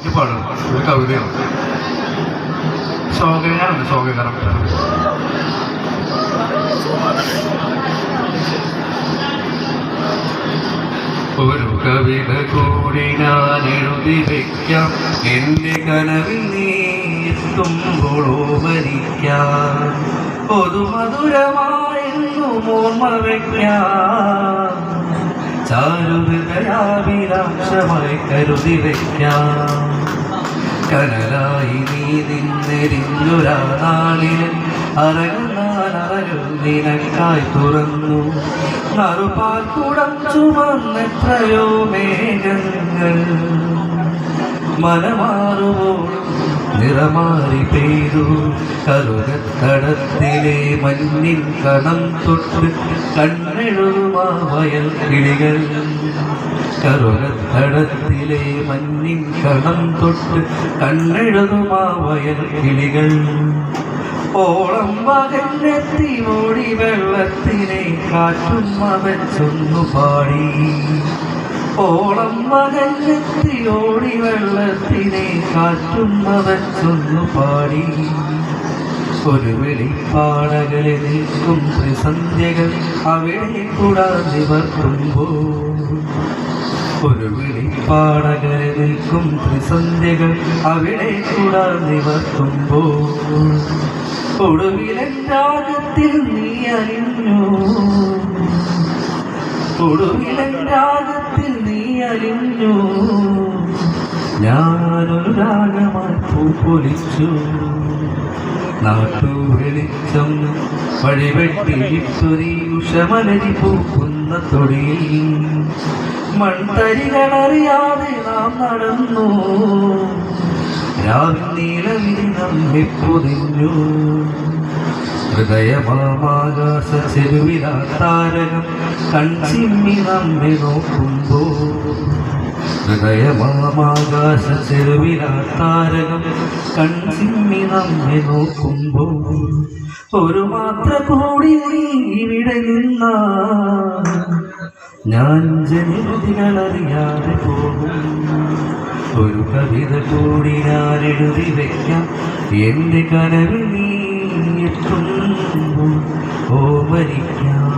ഇത് പാടും ഒരു കവിതയാണ് ശോകനാണ് ശോക കറക്റ്റാണ് ഒരു കവിത കൂടി ഞാൻ എഴുതി വയ്ക്കാം എന്റെ കനവിൽ നീ എത്തുമ്പോഴോ മരിക്കാം പൊതുമധുരമായെന്നും ഓർമ്മ വയ്ക്കാം ചാരുഹൃദയാഭിലാഷമായി കരുതി വയ്ക്കാം കനലായി നീ നിന്നെരിഞ്ഞൊരാ നാളിൽ അറകുന്നാനറകൾ നിനക്കായി തുറന്നു. നറുപാൽ കുടം ചുമന്നെത്രയോ മേഘങ്ങൾ. മനമാറുമ്പോൾ നിറമാറി പെയ്തു കറുകത്തടത്തിലെ മഞ്ഞിൻ കണം തൊട്ട് കണ്ണെഴുതുമാ വയൽ കിളികൾ കറുകത്തടത്തിലെ മഞ്ഞിൻ കണം തൊട്ട് കണ്ണെഴുതുമാ വയൽ കിളികൾ ഓളം മകന്നെത്തി ഓടി വെള്ളത്തിനെ കാറ്റും അവച്ചൊന്നു പാടി ഓളം മകന്നെത്തി ഓടി വെള്ളത്തിനെ കാറ്റുന്നവൻ ചൊന്നു പാടി. ഒരു വെളിപ്പാടകളെ നിൽക്കും ത്രിസന്ധ്യകൾ അവിടെ കൂടാതെ വർക്കുമ്പോൾ ഒരു വിളിപ്പാടകരെ നിൽക്കും ത്രിസന്ധ്യകൾ അവിടെ കൂടാ വർക്കുമ്പോൾ ഒടുവിലെ രാഗത്തിൽ നീ അറിഞ്ഞു ഒടുവിലെ രാഗത്തിൽ അലിഞ്ഞു ഞാനൊരു രാഗമായി പൂപ്പൊലിച്ചു നാട്ടു വെളിച്ചം വഴിവെട്ടിയിട്ടൊരു ഉഷമലരി പൂക്കുന്ന തൊടിയിൽ മൺതരികളറിയാതെ നാം നടന്നു. രാവിൽ നീലവിരി നമ്മെ പൊതിഞ്ഞു ഹൃദയമാകാശ ചെരുവിലാ താരകം കൺചിമ്മി നമ്മെ നോക്കുമ്പോ ഹൃദയമാകാശ ചെരുവിലാ താരകം കൺചിമ്മി നമ്മെ നോക്കുമ്പോൾ ഒരു മാത്ര കൂടി ഇവിടെ നിന്ന ഞാൻ ജനിതികളറിയാതെ പോകും. ഒരു കവിത കൂടി ഞാൻ എഴുതി വയ്ക്കാം എന്റെ കനവിൽ നീ എത്തുമ്പോൾ ഓ മരിക്കാം